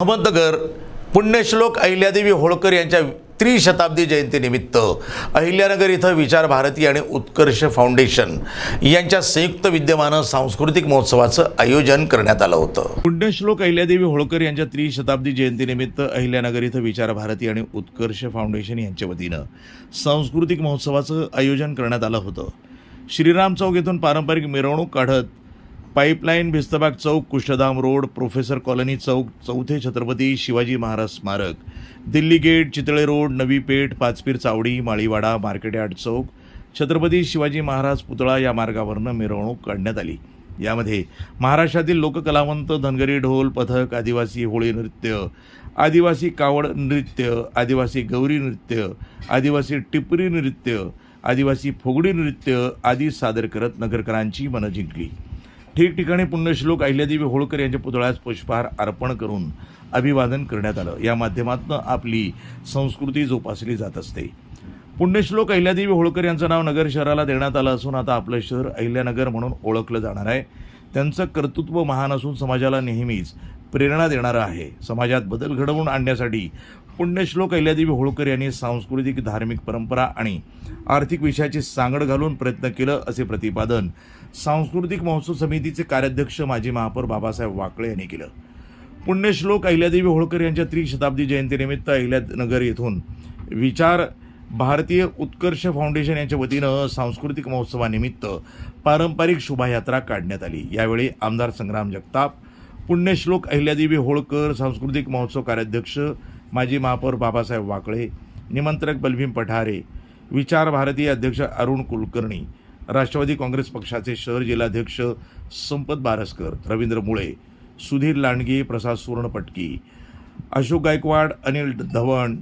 अहमदनगर पुण्यश्लोक अहिल्यादेवी होळकर यांच्या त्रिशताब्दी जयंतीनिमित्त अहिल्यानगर इथं विचार भारती आणि उत्कर्ष फाउंडेशन यांच्या संयुक्त विद्यमानं सांस्कृतिक महोत्सवाचं आयोजन करण्यात आलं होतं. पुण्यश्लोक अहिल्यादेवी होळकर यांच्या त्रिशताब्दी जयंतीनिमित्त अहिल्यानगर इथं विचार भारती आणि उत्कर्ष फाउंडेशन यांच्या वतीनं सांस्कृतिक महोत्सवाचं आयोजन करण्यात आलं होतं. श्रीराम चौक येथून पारंपरिक मिरवणूक काढत पाईपलाईन भिस्तबाग चौक कुशधाम रोड प्रोफेसर कॉलनी चौक चौथे छत्रपती शिवाजी महाराज स्मारक Delhi gate Chitale road Navi Peth Panchpir Chavadi Maliwada market yard चौक छत्रपती शिवाजी महाराज पुतळा या मार्गावरनं मिरवणूक काढण्यात आली. यामध्ये महाराष्ट्रातील लोककलावंत धनगरी ढोल पथक आदिवासी होळी नृत्य आदिवासी कावड नृत्य आदिवासी गौरी नृत्य आदिवासी टिपरी नृत्य आदिवासी फुगडी नृत्य आदी सादर करत नगरकरांची मनं जिंकली. ठिकठिकाणी पुण्यश्लोक अहिल्यादेवी होळकर यांच्या पुतळ्यास पुष्पहार अर्पण करून अभिवादन करण्यात आलं. या माध्यमातून आपली संस्कृती जोपासली जात असते. पुण्यश्लोक अहिल्यादेवी होळकर यांचं नाव नगर शहराला देण्यात आलं असून आता आपलं शहर अहिल्यानगर म्हणून ओळखलं जाणार आहे. त्यांचं कर्तृत्व महान असून समाजाला नेहमीच प्रेरणा देणारं आहे. समाजात बदल घडवून आणण्यासाठी पुण्यश्लोक अहिल्यादेवी होळकर यांनी सांस्कृतिक धार्मिक परंपरा आणि आर्थिक विषयाची सांगड घालून प्रयत्न केलं असे प्रतिपादन सांस्कृतिक महोत्सव समितीचे कार्याध्यक्ष माजी महापौर बाबासाहेब वाकळे यांनी केलं. पुण्यश्लोक अहिल्यादेवी होळकर यांच्या त्रिशताब्दी जयंतीनिमित्त अहिल्यानगर येथून विचार भारतीय उत्कर्ष फाउंडेशन यांच्या वतीनं सांस्कृतिक महोत्सवानिमित्त पारंपरिक शोभायात्रा काढण्यात आली. यावेळी आमदार संग्राम जगताप पुण्यश्लोक अहिल्यादेवी होळकर सांस्कृतिक महोत्सव कार्याध्यक्ष माजी महापौर बाबासाहेब वाकळे निमंत्रक बलभीम पठारे विचार भारतीय अध्यक्ष अरुण कुलकर्णी राष्ट्रवादी काँग्रेस पक्षाचे शहर जिल्हाध्यक्ष संपत बारसकर रवींद्र मुळे सुधीर लांडगे प्रसाद सुवर्णपटकी Ashok Gaikwad Anil धवण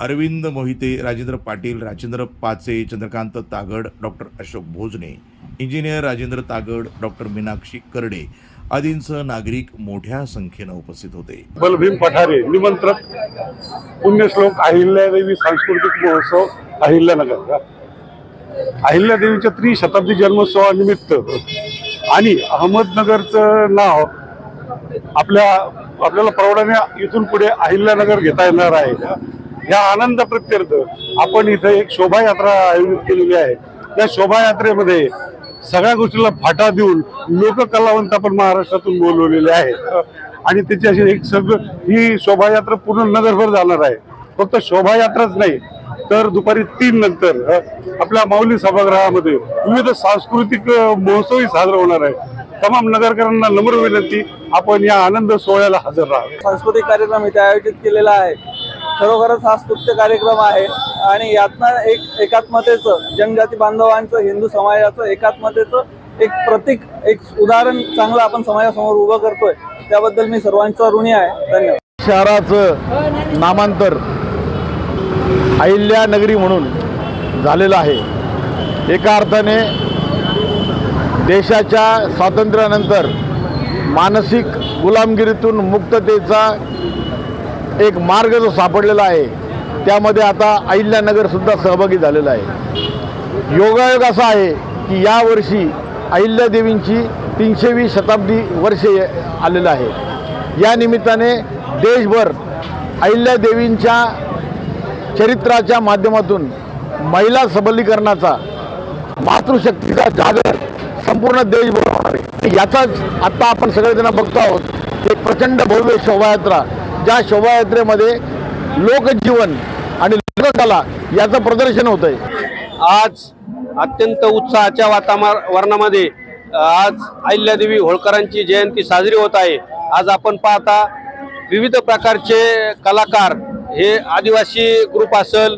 Arvind Mohite Rajendra Patil Rajendra Pache Chandrakant Tagad doctor Ashok Bhojane engineer Rajendra Tagad doctor Meenakshi Karde आदींसह नागरिक मोठ्या संख्येनं उपस्थित होते. बलभीम पठारे निमंत्रक पुण्यश्लोक अहिल्यादेवी सांस्कृतिक महोत्सव अहिल्यानगर. अहिल्यादेवीच्या त्रिशताब्दी जन्मोत्सवानिमित्त आणि अहमदनगरचं नाव आपल्या आपल्याला प्रौढाने इथून पुढे अहिल्यानगर घेता येणार आहे. या आनंद प्रत्यर्थ आपण इथे एक शोभायात्रा आयोजित केलेली आहे. या शोभायात्रेमध्ये सगळ्या गोष्टीला फाटा देऊन लोककलावंत आपण महाराष्ट्रातून बोलवलेले आहेत. आणि त्याची अशी एक सगळं ही शोभायात्रा पूर्ण नगरभर जाणार आहे. फक्त शोभायात्राच नाही तर दुपारी तीन नंतर आपल्या माऊली सभागृहामध्ये विविध सांस्कृतिक महोत्सवही साजरा होणार आहे. तमाम नगरकरांना नम्र विनंती आपण या आनंद सोहळ्याला हजर राहा सांस्कृतिक कार्यक्रम इथे आयोजित केलेला आहे. खरोखरच हा स्तुत्य कार्यक्रम आहे. आणि यातनं एक एकात्मतेचं जनजाती बांधवांचं हिंदू समाजाचं एकात्मतेचं एक प्रतीक एक उदाहरण चांगलं आपण समाजासमोर उभं करतोय. त्याबद्दल मी सर्वांचा ऋणी आहे. धन्यवाद. शहराचं नामांतर अहिल्या नगरी म्हणून झालेलं आहे. एका अर्थाने देशाच्या स्वातंत्र्यानंतर मानसिक गुलामगिरीतून मुक्ततेचा एक मार्ग जो सापडलेला आहे त्यामध्ये आता अहिल्यानगरसुद्धा सहभागी झालेलं आहे. योगायोग असा आहे की यावर्षी अहिल्यादेवींची तीनशेवी शताब्दी वर्षे आलेलं आहे. या निमित्ताने देशभर अहिल्यादेवींच्या चरित्राच्या माध्यमातून महिला सबलीकरणाचा मातृशक्तीचा जागर संपूर्ण देशभर होणार आहे. याचाच आत्ता आपण सगळेजण बघतो आहोत एक प्रचंड भव्य शोभायात्रा ज्या शोभायात्रेमध्ये लोकजीवन आणि याचं प्रदर्शन होतं आहे आज अत्यंत उत्साहाच्या वातावरणामध्ये आज अहिल्यादेवी होळकरांची जयंती साजरी होत आहे. आज आपण पाहता विविध प्रकारचे कलाकार हे आदिवासी ग्रुप असल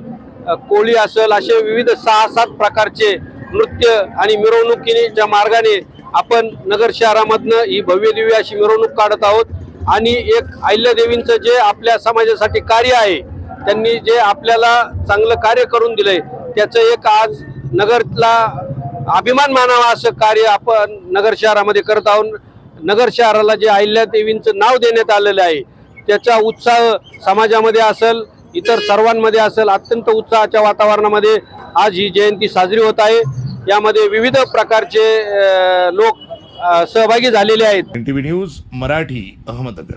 कोळी असल असे विविध सहा सात प्रकारचे नृत्य आणि मिरवणुकीच्या मार्गाने आपण नगर शहरामधनं ही भव्य दिव्य अशी मिरवणूक काढत आहोत. आणि एक अहिल्यादेवींचं जे आपल्या समाजासाठी कार्य आहे त्यांनी जे आपल्याला चांगलं कार्य करून दिलंय त्याचं एक आज नगरला अभिमान मानावा असं कार्य आपण नगर शहरामध्ये करत आहोत. नगर शहराला जे अहिल्यादेवींचं नाव देण्यात आलेलं आहे त्याचा उत्साह समाजामध्ये असेल इतर सर्वांमध्ये असेल अत्यंत उत्साहाच्या वातावरणामध्ये आज ही जयंती साजरी होत आहे. यामध्ये विविध प्रकारचे लोक सहभागी झालेले आहेत. न्यूज मराठी अहमदनगर.